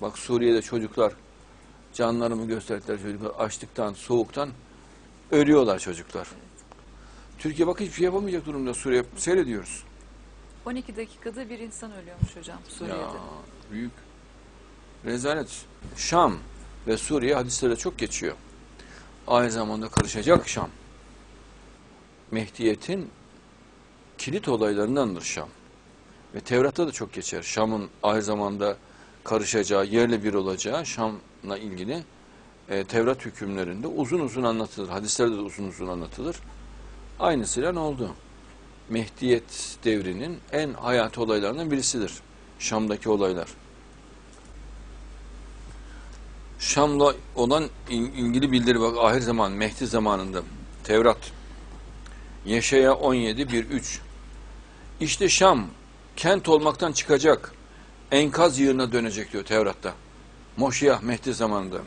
Bak Suriye'de çocuklar canlarımı gösterdiler çocuklar açlıktan, soğuktan ölüyorlar çocuklar. Türkiye bak hiçbir şey yapamayacak durumda Suriye seyrediyoruz. 12 dakikada bir insan ölüyormuş hocam Suriye'de. Ya büyük rezalet. Şam ve Suriye hadislerde çok geçiyor. Aynı zamanda karışacak Şam. Mehdiyet'in kilit olaylarındandır Şam. Ve Tevrat'ta da çok geçer. Şam'ın aynı zamanda karışacağı, yerle bir olacağı Şam'la ilgili e, Tevrat hükümlerinde uzun uzun anlatılır. Hadislerde de uzun uzun anlatılır. Aynısıyla ne oldu? Mehdiyet devrinin en hayati olaylarından birisidir. Şam'daki olaylar. Şam'la olan il- ilgili bildiri bak ahir zaman Mehdi zamanında Tevrat Yeşaya 17 1 3 İşte Şam kent olmaktan çıkacak enkaz yığına dönecek diyor Tevrat'ta. Moşiyah Mehdi zamanında.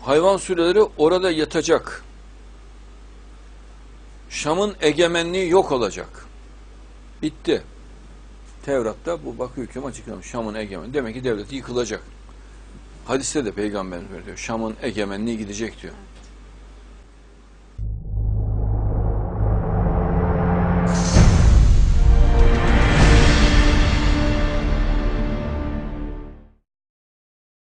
Hayvan sürüleri orada yatacak. Şam'ın egemenliği yok olacak. Bitti. Tevrat'ta bu bak hüküm açıklamış. Şam'ın egemenliği. Demek ki devleti yıkılacak. Hadiste de peygamberimiz diyor. Şam'ın egemenliği gidecek diyor.